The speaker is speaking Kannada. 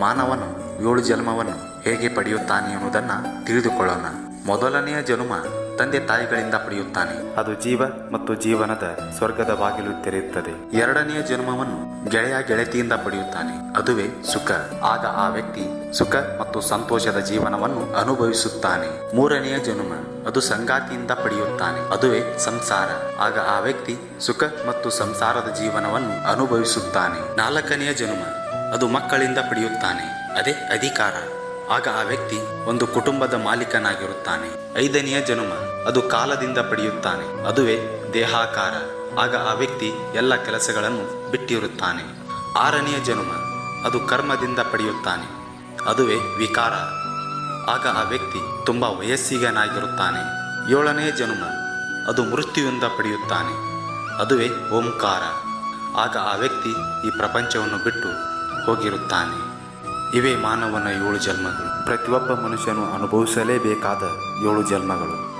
ಮಾನವನು ಏಳು ಜನ್ಮವನ್ನು ಹೇಗೆ ಪಡೆಯುತ್ತಾನೆ ಎನ್ನುವುದನ್ನು ತಿಳಿದುಕೊಳ್ಳೋಣ. ಮೊದಲನೆಯ ಜನ್ಮ ತಂದೆ ತಾಯಿಗಳಿಂದ ಪಡೆಯುತ್ತಾನೆ. ಅದು ಜೀವ ಮತ್ತು ಜೀವನದ ಸ್ವರ್ಗದ ಬಾಗಿಲು ತೆರೆಯುತ್ತದೆ. ಎರಡನೆಯ ಜನ್ಮವನ್ನು ಗೆಳೆಯ ಗೆಳತಿಯಿಂದ ಪಡೆಯುತ್ತಾನೆ. ಅದುವೇ ಸುಖ. ಆಗ ಆ ವ್ಯಕ್ತಿ ಸುಖ ಮತ್ತು ಸಂತೋಷದ ಜೀವನವನ್ನು ಅನುಭವಿಸುತ್ತಾನೆ. ಮೂರನೆಯ ಜನ್ಮ ಅದು ಸಂಗಾತಿಯಿಂದ ಪಡೆಯುತ್ತಾನೆ. ಅದುವೇ ಸಂಸಾರ. ಆಗ ಆ ವ್ಯಕ್ತಿ ಸುಖ ಮತ್ತು ಸಂಸಾರದ ಜೀವನವನ್ನು ಅನುಭವಿಸುತ್ತಾನೆ. ನಾಲ್ಕನೆಯ ಜನ್ಮ ಅದು ಮಕ್ಕಳಿಂದ ಪಡೆಯುತ್ತಾನೆ. ಅದೇ ಅಧಿಕಾರ. ಆಗ ಆ ವ್ಯಕ್ತಿ ಒಂದು ಕುಟುಂಬದ ಮಾಲೀಕನಾಗಿರುತ್ತಾನೆ. ಐದನೆಯ ಜನುಮ. ಅದು ಕಾಲದಿಂದ ಪಡೆಯುತ್ತಾನೆ. ಅದುವೇ ದೇಹಾಕಾರ. ಆಗ ಆ ವ್ಯಕ್ತಿ ಎಲ್ಲ ಕೆಲಸಗಳನ್ನು ಬಿಟ್ಟಿರುತ್ತಾನೆ. ಆರನೆಯ ಜನುಮ. ಅದು ಕರ್ಮದಿಂದ ಪಡೆಯುತ್ತಾನೆ. ಅದುವೇ ವಿಕಾರ. ಆಗ ಆ ವ್ಯಕ್ತಿ ತುಂಬ ವಯಸ್ಸಿಗನಾಗಿರುತ್ತಾನೆ. ಏಳನೆಯ ಜನುಮ. ಅದು ಮೃತ್ಯುವಿಂದ ಪಡೆಯುತ್ತಾನೆ. ಅದುವೇ ಓಂಕಾರ. ಆಗ ಆ ವ್ಯಕ್ತಿ ಈ ಪ್ರಪಂಚವನ್ನು ಬಿಟ್ಟು ಹೋಗಿರುತ್ತಾನೆ. ಇವೇ ಮಾನವನ ಏಳು ಜನ್ಮಗಳು. ಪ್ರತಿಯೊಬ್ಬ ಮನುಷ್ಯನು ಅನುಭವಿಸಲೇಬೇಕಾದ ಏಳು ಜನ್ಮಗಳು.